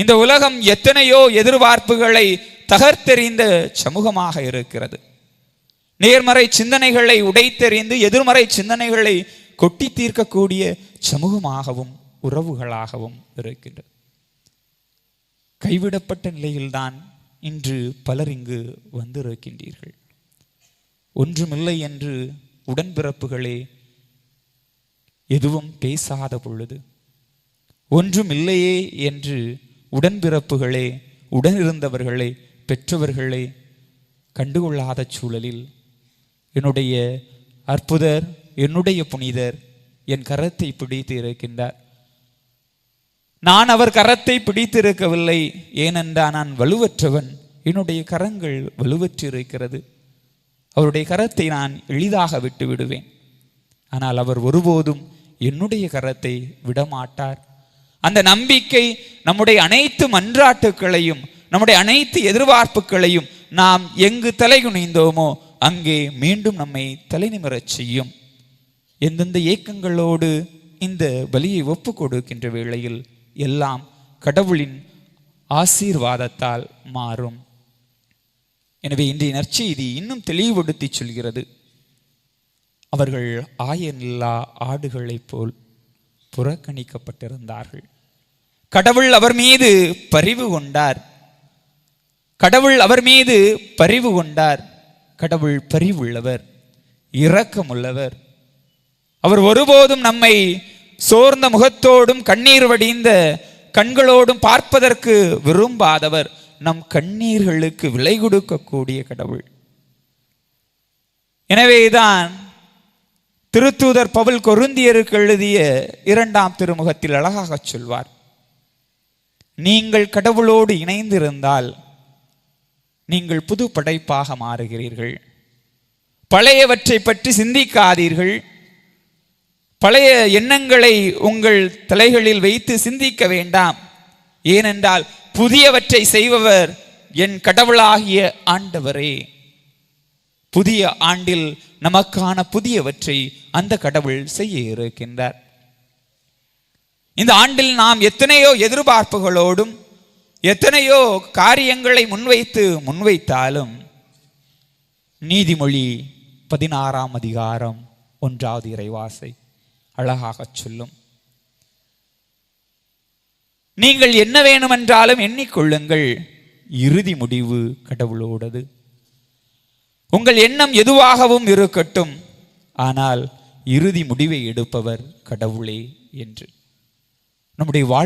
இந்த உலகம் எத்தனையோ எதிர்பார்ப்புகளை தகர்த்தெறிந்த சமூகமாக இருக்கிறது. நேர்மறை சிந்தனைகளை உடைத்தெறிந்து எதிர்மறை சிந்தனைகளை கொட்டி தீர்க்கக்கூடிய சமூகமாகவும் உறவுகளாகவும் இருக்கின்றது. கைவிடப்பட்ட நிலையில்தான் இன்று பலர் இங்கு வந்திருக்கின்றீர்கள். ஒன்றுமில்லை என்று உடன்பிறப்புகளே எதுவும் பேசாத பொழுது ஒன்றுமில்லையே என்று உடன்பிறப்புகளே உடனிருந்தவர்களே பெற்றவர்களே கண்டுகொள்ளாத சூழலில் என்னுடைய அற்புதர் என்னுடைய புனிதர் என் கரத்தை பிடித்து இருக்கின்றார் நான் அவர் கரத்தை பிடித்திருக்கவில்லை ஏனென்றால் நான் வலுவற்றவன் என்னுடைய கரங்கள் வலுவற்றிருக்கிறது அவருடைய கரத்தை நான் எளிதாக விட்டு விடுவேன் ஆனால் அவர் ஒருபோதும் என்னுடைய கரத்தை விடமாட்டார். அந்த நம்பிக்கை நம்முடைய அனைத்து மன்றாட்டுக்களையும் நம்முடைய அனைத்து எதிர்பார்ப்புகளையும் நாம் எங்கு தலை குனிந்தோமோ அங்கே மீண்டும் நம்மை தலைநிமிரச் செய்யும். எந்தெந்த ஏக்கங்களோடு இந்த பலியை ஒப்பு கொடுக்கின்ற வேளையில் எல்லாம் கடவுளின் ஆசீர்வாதத்தால் மாறும். எனவே இன்றைய நற்செய்தி இன்னும் தெளிவுபடுத்தி சொல்கிறது. அவர்கள் ஆயனில்லா ஆடுகளைப் போல் புறக்கணிக்கப்பட்டிருந்தார்கள். கடவுள் அவர் மீது பரிவு கொண்டார். கடவுள் அவர் மீது பரிவு கொண்டார். கடவுள் பரிவுள்ளவர் இரக்கமுள்ளவர். அவர் ஒருபோதும் நம்மை சோர்ந்த முகத்தோடும் கண்ணீர் வடிந்த கண்களோடும் பார்ப்பதற்கு விரும்பாதவர். நம் கண்ணீர்களுக்கு விலை கொடுக்கக்கூடிய கடவுள். எனவேதான் திருத்தூதர் பவுல் கொருந்தியருக்கு எழுதிய இரண்டாம் திருமுகத்தில் அழகாகச் சொல்வார். நீங்கள் கடவுளோடு இணைந்திருந்தால் நீங்கள் புது படைப்பாக மாறுகிறீர்கள். பழையவற்றை பற்றி சிந்திக்காதீர்கள். பழைய எண்ணங்களை உங்கள் தலைகளில் வைத்து சிந்திக்க வேண்டாம். ஏனென்றால் புதியவற்றை செய்பவர் என் கடவுளாகிய ஆண்டவரே. புதிய ஆண்டில் நமக்கான புதியவற்றை அந்த கடவுள் செய்ய இருக்கின்றார். இந்த ஆண்டில் நாம் எத்தனையோ எதிர்பார்ப்புகளோடும் எத்தனையோ காரியங்களை முன்வைத்து முன்வைத்தாலும் நீதிமொழி பதினாறாம் அதிகாரம் ஒன்றாவது இறைவாசை அழகாகச் சொல்லும். நீங்கள் என்ன வேணுமென்றாலும் எண்ணிக்கொள்ளுங்கள். இறுதி முடிவு கடவுளோடது. உங்கள் எண்ணம் எதுவாகவும் இருக்கட்டும். ஆனால் இறுதி முடிவை எடுப்பவர் கடவுளே என்று. நம்முடைய வாழ்